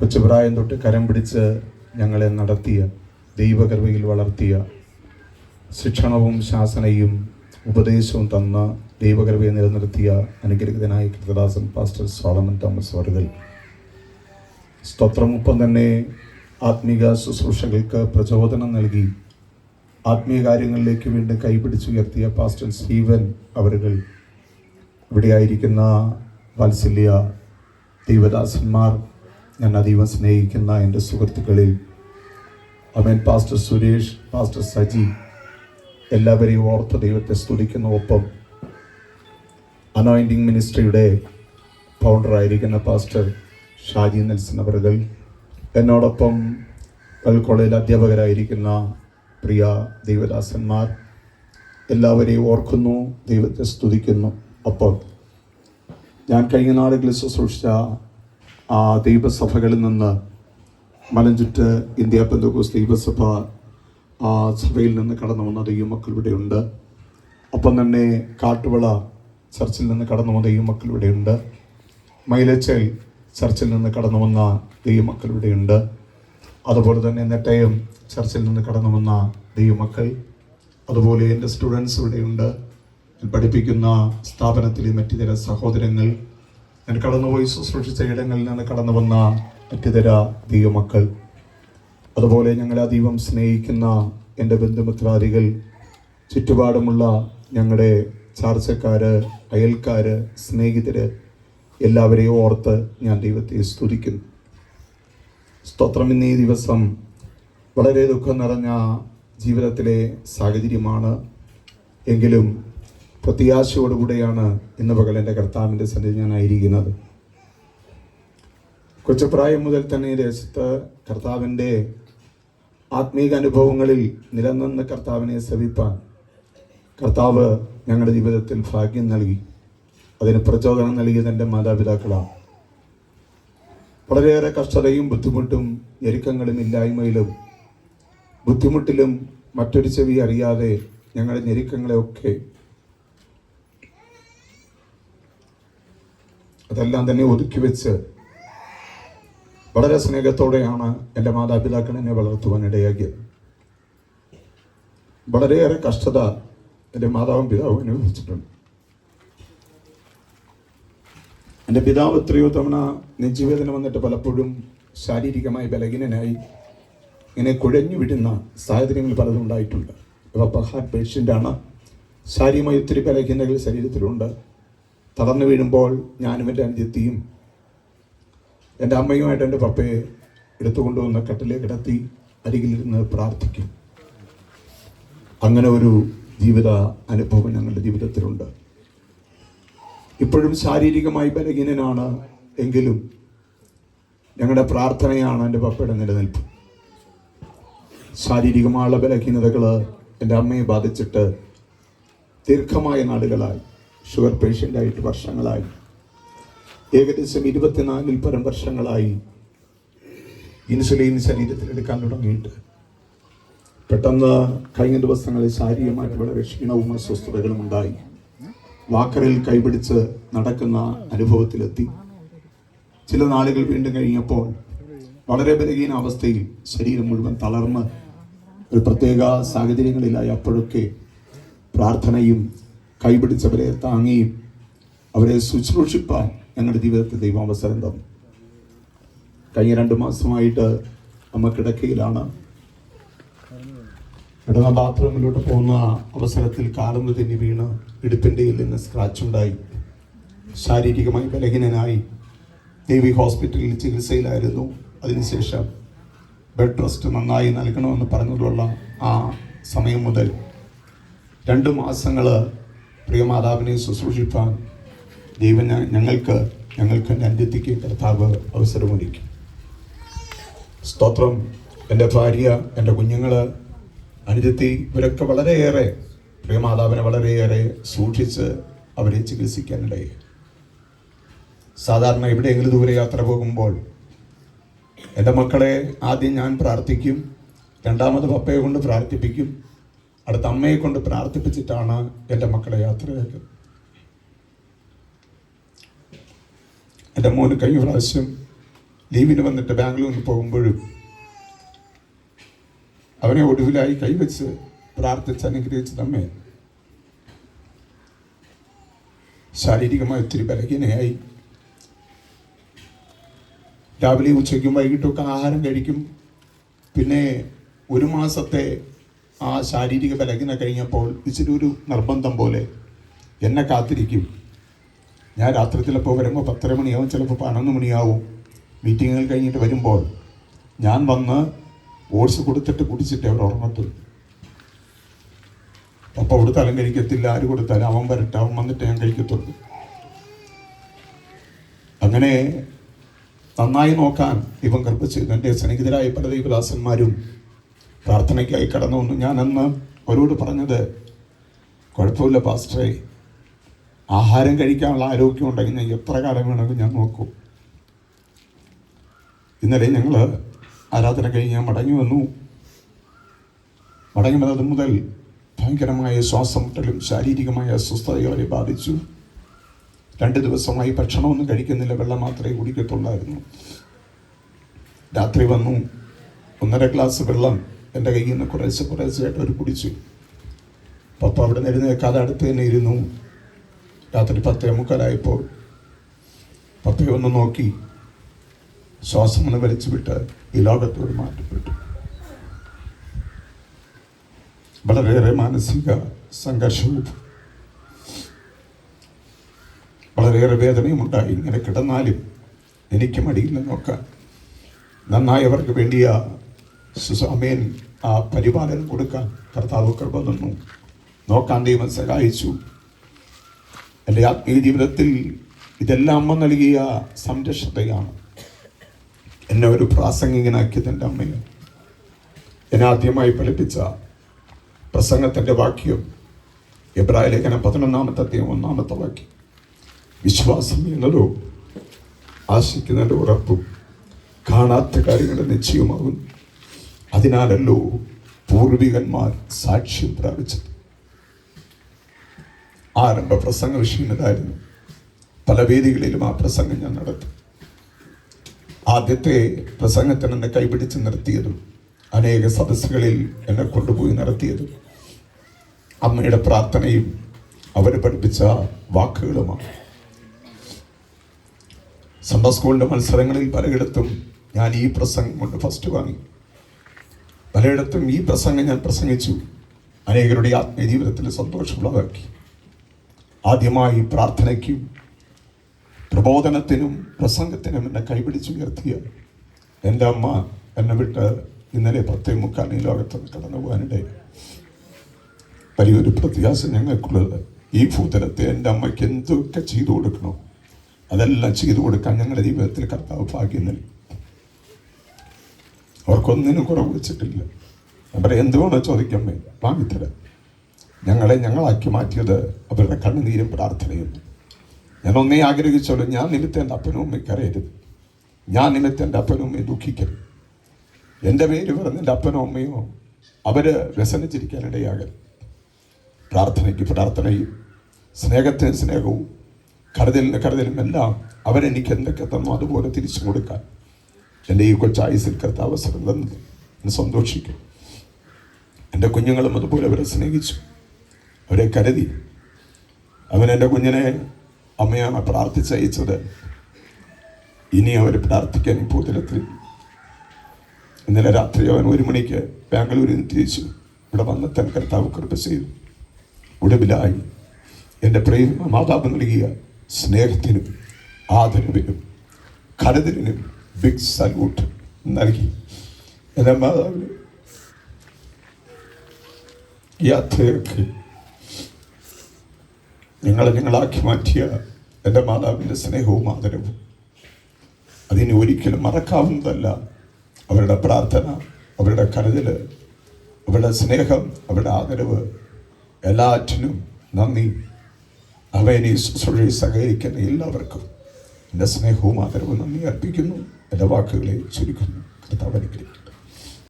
കൊച്ചുപ്രായം തൊട്ട് കരം പിടിച്ച് ഞങ്ങളെ നടത്തിയ ദൈവകൃപയിൽ വളർത്തിയ ശിക്ഷണവും ശാസനയും ഉപദേശവും തന്ന ദൈവകൃപയെ നിലനിർത്തിയ അനുഗ്രഹിതനായ കൃതദാസൻ പാസ്റ്റർ സോളമൻ തോമസ് അവറുകൾ സ്തോത്രമൊപ്പം തന്നെ ആത്മീക ശുശ്രൂഷകൾക്ക് പ്രചോദനം നൽകി ആത്മീയ കാര്യങ്ങളിലേക്ക് വീണ്ടും കൈപിടിച്ചുയർത്തിയ പാസ്റ്റർ സ്റ്റീവൻ അവരുകൾ ഇവിടെയായിരിക്കുന്ന വാത്സല്യ ദൈവദാസന്മാർ ഞാൻ അതീവം സ്നേഹിക്കുന്ന എന്റെ സുഹൃത്തുക്കളിൽ അവൻ പാസ്റ്റർ സുരേഷ് പാസ്റ്റർ സജി എല്ലാവരെയും ഓർത്ത് ദൈവത്തെ സ്തുതിക്കുന്ന ഒപ്പം അനോയിന്റിങ് മിനിസ്ട്രിയുടെ ഫൗണ്ടറായിരിക്കുന്ന പാസ്റ്റർ ഷാജി നെൽസൺ അവർകൾ എന്നോടൊപ്പം കൽക്കോളയിൽ അധ്യാപകരായിരിക്കുന്ന പ്രിയ ദൈവദാസന്മാർ എല്ലാവരെയും ഓർക്കുന്നു ദൈവത്തെ സ്തുതിക്കുന്നു. ഒപ്പം ഞാൻ കഴിഞ്ഞ നാളുകളിൽ ശുശ്രൂഷിച്ച ആ ദൈവസഭകളിൽ നിന്ന് മലഞ്ചുറ്റ് ഇന്ത്യ പെന്തകോസ് ദൈവസഭ ആ സഭയിൽ നിന്ന് കടന്നു വന്ന ദൈവമക്കൾ ഇവിടെയുണ്ട് ഒപ്പം തന്നെ കാട്ടുവള ചർച്ചിൽ നിന്ന് കടന്നു വന്ന ദൈവമക്കൾ ഇവിടെയുണ്ട് മൈലച്ചൽ ചർച്ചിൽ നിന്ന് കടന്നു വന്ന ദൈവമക്കൾ ഇവിടെയുണ്ട് അതുപോലെ തന്നെ നെട്ടയം ചർച്ചിൽ നിന്ന് കടന്നു വന്ന ദൈവമക്കൾ. അതുപോലെ എന്റെ സ്റ്റുഡൻസ് ഇവിടെയുണ്ട് പഠിപ്പിക്കുന്ന സ്ഥാപനത്തിലെ മറ്റു ചില സഹോദരങ്ങൾ. ഞാൻ കടന്നുപോയി ശുശ്രൂഷിച്ച ഇടങ്ങളിൽ നിന്ന് കടന്നു വന്ന മറ്റുതര ദൈവമക്കൾ. അതുപോലെ ഞങ്ങളെ അതീവം സ്നേഹിക്കുന്ന എന്റെ ബന്ധുമിത്രാദികൾ ചുറ്റുപാടുമുള്ള ഞങ്ങളുടെ ചാർച്ചക്കാര് അയൽക്കാര് സ്നേഹിതര് എല്ലാവരെയും ഓർത്ത് ഞാൻ ദൈവത്തെ സ്തുതിക്കുന്നു. സ്തോത്രം ഇന്ന് ഈ ദിവസം വളരെ ദുഃഖം നിറഞ്ഞ ജീവിതത്തിലെ സാഹചര്യമാണ്. എങ്കിലും പ്രത്യാശയോടുകൂടെയാണ് ഇന്ന് പകൽ എന്റെ കർത്താവിന്റെ സന്നിധി ഞാനായിരിക്കുന്നത് കൊച്ചുപ്രായം മുതൽ തന്നെ ഈ ദേശത്ത് കർത്താവിന്റെ ആത്മീക അനുഭവങ്ങളിൽ നിലനിന്ന് കർത്താവിനെ സവിപ്പാൻ കർത്താവ് ഞങ്ങളുടെ ജീവിതത്തിൽ ഭാഗ്യം നൽകി. അതിന് പ്രചോദനം നൽകിയത് എന്റെ മാതാപിതാക്കളാണ്. വളരെയേറെ കഷ്ടതയും ബുദ്ധിമുട്ടും ഞെരുക്കങ്ങളും ഇല്ലായ്മയിലും ബുദ്ധിമുട്ടിലും മറ്റൊരു ചെവി അറിയാതെ ഞങ്ങളുടെ ഞെരുക്കങ്ങളെയൊക്കെ അതെല്ലാം തന്നെ ഒതുക്കി വെച്ച് വളരെ സ്നേഹത്തോടെയാണ് എന്റെ മാതാപിതാക്കൾ എന്നെ വളർത്തുവാൻ ഇടയാക്കിയത്. വളരെയേറെ കഷ്ടത എന്റെ മാതാവും പിതാവും അനുഭവിച്ചിട്ടുണ്ട് എന്റെ പിതാവ് എത്രയോ തവണ നെഞ്ചുവേദന വന്നിട്ട് പലപ്പോഴും ശാരീരികമായി ബലഹീനനായി ഇങ്ങനെ കുഴഞ്ഞു വിടുന്ന സാഹചര്യങ്ങൾ പലതും ഉണ്ടായിട്ടുണ്ട്. ഇവ ഹാർട്ട് പേഷ്യന്റാണ്. ശാരീരികമായി ഒത്തിരി ബലഹീനതകൾ ശരീരത്തിലുണ്ട്. തളർന്നു വീഴുമ്പോൾ ഞാനും എന്റെ അനുജത്തിയും എന്റെ അമ്മയുമായിട്ട് എന്റെ പപ്പയെ എടുത്തുകൊണ്ടുവന്ന കട്ടിലേ കിടത്തി അരികിലിരുന്ന് പ്രാർത്ഥിക്കും. അങ്ങനെ ഒരു ജീവിത അനുഭവം ഞങ്ങളുടെ ജീവിതത്തിലുണ്ട്. ഇപ്പോഴും ശാരീരികമായി ബലഹീനനാണ് എങ്കിലും ഞങ്ങളുടെ പ്രാർത്ഥനയാണ് എന്റെ പപ്പയുടെ നിലനിൽപ്പ്. ശാരീരികമായുള്ള ബലഹീനതകൾ എന്റെ അമ്മയെ ബാധിച്ചിട്ട് ദീർഘമായ നാളുകളായി. ഷുഗർ പേഷ്യന്റായിട്ട് വർഷങ്ങളായി. ഏകദേശം ഇരുപത്തിനാലിൽ പരം വർഷങ്ങളായി ഇൻസുലിൻ ശരീരത്തിൽ എടുക്കാൻ തുടങ്ങിയിട്ട്. പെട്ടെന്ന് കഴിഞ്ഞ ദിവസങ്ങളിൽ ശാരീരികമായിട്ട് വളരെ ക്ഷീണവും അസ്വസ്ഥതകളും ഉണ്ടായി. വാക്കറിൽ കൈപിടിച്ച് നടക്കുന്ന അനുഭവത്തിലെത്തി. ചില നാളുകൾ വീണ്ടും കഴിഞ്ഞപ്പോൾ വളരെ ബലഹീന അവസ്ഥയിൽ ശരീരം മുഴുവൻ തളർന്ന് ഒരു പ്രത്യേക സാഹചര്യങ്ങളിലായി അപ്പോഴൊക്കെ പ്രാർത്ഥനയും കൈപിടിച്ചവരെ താങ്ങിയും അവരെ ശുശ്രൂഷിപ്പാൻ ഞങ്ങളുടെ ജീവിതത്തിൽ ദൈവം അവസരം തന്നു. കഴിഞ്ഞ രണ്ട് മാസമായിട്ട് അമ്മ കിടക്കയിലാണ്. കിടന്ന ബാത്റൂമിലോട്ട് പോകുന്ന അവസരത്തിൽ കാലം തെന്നി വീണ് ഇടുപ്പിന്റെ നിന്ന് സ്ക്രാച്ച് ഉണ്ടായി. ശാരീരികമായി ബലഹീനനായി. ദേവി ഹോസ്പിറ്റലിൽ ചികിത്സയിലായിരുന്നു. അതിനുശേഷം ബെഡ് റെസ്റ്റ് നന്നായി നൽകണമെന്ന് പറഞ്ഞതുള്ള ആ സമയം മുതൽ രണ്ട് മാസങ്ങൾ പ്രിയമാതാവിനെ ശുശ്രൂഷിപ്പാൻ ദൈവം ഞങ്ങൾക്ക് ഞങ്ങൾക്ക് അന്ത്യത്തിക്ക് കർത്താവ് അവസരമൊരുക്കി. സ്തോത്രം. എന്റെ ഭാര്യ എന്റെ കുഞ്ഞുങ്ങൾ അനുജത്തി ഇവരൊക്കെ വളരെയേറെ പ്രിയമാതാവിനെ വളരെയേറെ സൂക്ഷിച്ച് അവരെ ചികിത്സിക്കാനിടയായി. സാധാരണ എവിടെയെങ്കിലും ദൂരെ യാത്ര പോകുമ്പോൾ എന്റെ മക്കളെ ആദ്യം ഞാൻ പ്രാർത്ഥിക്കും രണ്ടാമത് പപ്പയെ കൊണ്ട് പ്രാർത്ഥിപ്പിക്കും അടുത്ത അമ്മയെ കൊണ്ട് പ്രാർത്ഥിപ്പിച്ചിട്ടാണ് എന്റെ മക്കളെ യാത്രയാക്കുന്നത് എന്റെ മോന് കഴിഞ്ഞ പ്രാവശ്യം ലീവിന് വന്നിട്ട് ബാംഗ്ലൂരിൽ പോകുമ്പോഴും അവനെ ഒടുവിലായി കൈവച്ച് പ്രാർത്ഥിച്ച് അനുഗ്രഹിച്ചത് അമ്മേ ശാരീരികമായി ഒത്തിരി ബലഹീനയായി. രാവിലെ ഉച്ചയ്ക്കും വൈകിട്ടൊക്കെ ആഹാരം കഴിക്കും. പിന്നെ ഒരു മാസത്തെ ആ ശാരീരിക ബലഹീന കഴിഞ്ഞപ്പോൾ ഇച്ചിരി ഒരു നിർബന്ധം പോലെ എന്നെ കാത്തിരിക്കും. ഞാൻ രാത്രി ചിലപ്പോൾ വരുമ്പോൾ പത്തര മണിയാവും ചിലപ്പോൾ പതിനൊന്ന് മണിയാവും. മീറ്റിങ്ങുകൾ കഴിഞ്ഞിട്ട് വരുമ്പോൾ ഞാൻ വന്ന് ഓട്സ് കൊടുത്തിട്ട് കുടിച്ചിട്ട് അവർ ഉറങ്ങത്തുള്ളൂ പപ്പ കൊടുത്താലും കഴിക്കത്തില്ല ആര് കൊടുത്താലും അവൻ വരട്ടെ അവൻ വന്നിട്ട് ഞാൻ കഴിക്കത്തുള്ളൂ. അങ്ങനെ നന്നായി നോക്കാൻ ഇവൻ കൃപ എന്റെ സ്നേഹിതരായ പല ദൈവദാസന്മാരും പ്രാർത്ഥനയ്ക്കായി കടന്നു വന്നു ഞാൻ അന്ന് അവരോട് പറഞ്ഞത് കുഴപ്പമില്ല പാസ്റ്ററേ. ആഹാരം കഴിക്കാനുള്ള ആരോഗ്യം ഉണ്ടെങ്കിൽ ഞാൻ എത്ര കാലം വേണമെങ്കിലും ഞാൻ നോക്കൂ. ഇന്നലെ ഞങ്ങൾ ആരാധന കഴിഞ്ഞ് ഞാൻ മടങ്ങി വന്നു. മടങ്ങി വന്നത് മുതൽ ഭയങ്കരമായ ശ്വാസം മുട്ടലും ശാരീരികമായ അസ്വസ്ഥതകളെ ബാധിച്ചു. രണ്ട് ദിവസമായി ഭക്ഷണമൊന്നും കഴിക്കുന്നില്ല വെള്ളം മാത്രമേ കുടിക്കത്തുള്ളായിരുന്നു. രാത്രി വന്നു. ഒന്നര ഗ്ലാസ് വെള്ളം എന്റെ കയ്യിൽ നിന്ന് കുറേശ്ശെ കുറേശ്ശെയായിട്ട് അവർ കുടിച്ചു. പപ്പ അവിടെ നിന്ന് എഴുന്നേക്കാതെ അടുത്ത് തന്നെ ഇരുന്നു. രാത്രി പത്തേ മുക്കാലായപ്പോൾ പപ്പയെ ഒന്ന് നോക്കി. ശ്വാസം ഒന്ന് വലിച്ചു വിട്ട് ഈ ലോകത്തോട് മാറ്റപ്പെട്ടു. വളരെയേറെ മാനസിക സംഘർഷവും വളരെയേറെ വേദനയും ഉണ്ടായി. ഇങ്ങനെ കിടന്നാലും എനിക്ക് മടിയില്ല നോക്കാൻ നന്നായി അവർക്ക് വേണ്ടിയ സുസാമേൻ ആ പരിപാലനം കൊടുക്കാൻ കർത്താവ് കൃപ തന്നു. നോക്കാൻ ദൈവം സഹായിച്ചു. എന്റെ ആത്മീയ ജീവിതത്തിൽ ഇതെല്ലാം അമ്മ നൽകിയ സംരക്ഷതയാണ് എന്നെ ഒരു പ്രാസംഗികനാക്കിയത് എന്റെ അമ്മയെ. എന്നെ ആദ്യമായി പഠിപ്പിച്ച പ്രസംഗത്തിന്റെ വാക്യം എബ്രായ ലേഖനം പതിനൊന്നാമത്തെ അധ്യയം ഒന്നാമത്തെ വാക്യം. വിശ്വാസം എന്നതോ ആശിക്കുന്നതിന്റെ ഉറപ്പും കാണാത്ത കാര്യങ്ങളുടെ നിശ്ചയമാകും അതിനാലല്ലോ പൂർവികന്മാർ സാക്ഷ്യം പ്രാപിച്ചത്. ആരംഭ പ്രസംഗ വിഷയം ഇതായിരുന്നു പല വേദികളിലും ആ പ്രസംഗം ഞാൻ നടത്തി. ആദ്യത്തെ പ്രസംഗത്തിന് എന്നെ കൈപിടിച്ച് നിർത്തിയതും അനേക സദസ്സുകളിൽ എന്നെ കൊണ്ടുപോയി നടത്തിയതും അമ്മയുടെ പ്രാർത്ഥനയും അവർ പഠിപ്പിച്ച വാക്കുകളുമാണ്. സൺഡേ സ്കൂളിന്റെ മത്സരങ്ങളിൽ പലയിടത്തും ഞാൻ ഈ പ്രസംഗം കൊണ്ട് ഫസ്റ്റ് വാങ്ങി. പലയിടത്തും ഈ പ്രസംഗം ഞാൻ പ്രസംഗിച്ചു. അനേകരുടെ ആത്മീയ ജീവിതത്തിൽ സന്തോഷമുള്ളതാക്കി. ആദ്യമായി പ്രാർത്ഥനയ്ക്കും പ്രബോധനത്തിനും പ്രസംഗത്തിനും എന്നെ കൈപിടിച്ചുയർത്തിയ എന്റെ അമ്മ എന്നെ വിട്ട് ഇന്നലെ പത്തേ മുക്കാൽ ഈ ലോകത്ത് കടന്നു പോകാനിടയിൽ വലിയൊരു പ്രത്യാശ ഞങ്ങൾക്കുള്ളത് ഈ ഭൂതലത്തെ എന്റെ അമ്മയ്ക്ക് എന്തൊക്കെ ചെയ്തു കൊടുക്കണോ? അതെല്ലാം ചെയ്തു കൊടുക്കാൻ ഞങ്ങളുടെ ജീവിതത്തിൽ കർത്താവ് ഭാഗ്യം നൽകി. അവർക്കൊന്നിനും കുറവ് വെച്ചിട്ടില്ല. അവരെ എന്തുകൊണ്ടോ ചോദിക്കമ്മേ വാങ്ങിത്തരാം. ഞങ്ങളെ ഞങ്ങളാക്കി മാറ്റിയത് അവരുടെ കണ്ണുനീരും പ്രാർത്ഥനയും. ഞാൻ ഒന്നേ ആഗ്രഹിച്ചോളൂ ഞാൻ നിമിത്തം എന്റെ അപ്പനും അമ്മയ്ക്ക് അറിയരുത് ഞാൻ നിമിത്തം എന്റെ അപ്പനും അമ്മയും ദുഃഖിക്കരുത്. എന്റെ പേര് പറഞ്ഞ എന്റെ അപ്പനോ അമ്മയോ അവർ വ്യസനിച്ചിരിക്കാനിടയാകരുത്. പ്രാർത്ഥനയ്ക്ക് പ്രാർത്ഥനയും സ്നേഹത്തിന് സ്നേഹവും കരുതലിന് കരുതലും എല്ലാം അവരെനിക്ക് എന്തൊക്കെ തന്നോ അതുപോലെ തിരിച്ചു കൊടുക്കാൻ എന്റെ ഈ കൊച്ചായുസിൽ കർത്താവ് അവസരം തന്നത്. എന്നെ സന്തോഷിക്കും. എന്റെ കുഞ്ഞുങ്ങളും അതുപോലെ അവരെ സ്നേഹിച്ചു. അവരെ കരുതി. അവൻ എന്റെ കുഞ്ഞിനെ അമ്മയാണ് പ്രാർത്ഥിച്ചയച്ചത്. ഇനി അവർ പ്രാർത്ഥിക്കാൻ ഈ ഭൂതലത്തിൽ ഇന്നലെ രാത്രി അവൻ ഒരു മണിക്ക് ബാംഗ്ലൂരിൽ നിന്ന് തിരിച്ചു. ഇവിടെ വന്ന് തൻ കർത്താവ് കൃപ ചെയ്തു. ഒടുവിലായി എന്റെ പ്രേമ മാതാവ് നൽകിയ സ്നേഹത്തിനും ആദരവിനും കരുതലിനും ബിഗ് സല്യൂട്ട് നൽകി എന്റെ മാതാവിന് യാത്രയൊക്കെ നിങ്ങളെ നിങ്ങളാക്കി മാറ്റിയ എന്റെ മാതാവിന്റെ സ്നേഹവും ആദരവും അതിനെ ഒരിക്കലും മറക്കാവുന്നതല്ല അവരുടെ പ്രാർത്ഥന അവരുടെ കരുതൽ അവരുടെ സ്നേഹം അവരുടെ ആദരവ് എല്ലാറ്റിനും നന്ദി അവനെ ശുശ്രൂഷയിൽ സഹകരിക്കുന്ന എല്ലാവർക്കും എന്റെ സ്നേഹവും ആദരവും നന്ദി അർപ്പിക്കുന്നു എന്റെ വാക്കുകളെ ചുരുക്കുന്നു. കർത്താവ് അനുഗ്രഹിക്കും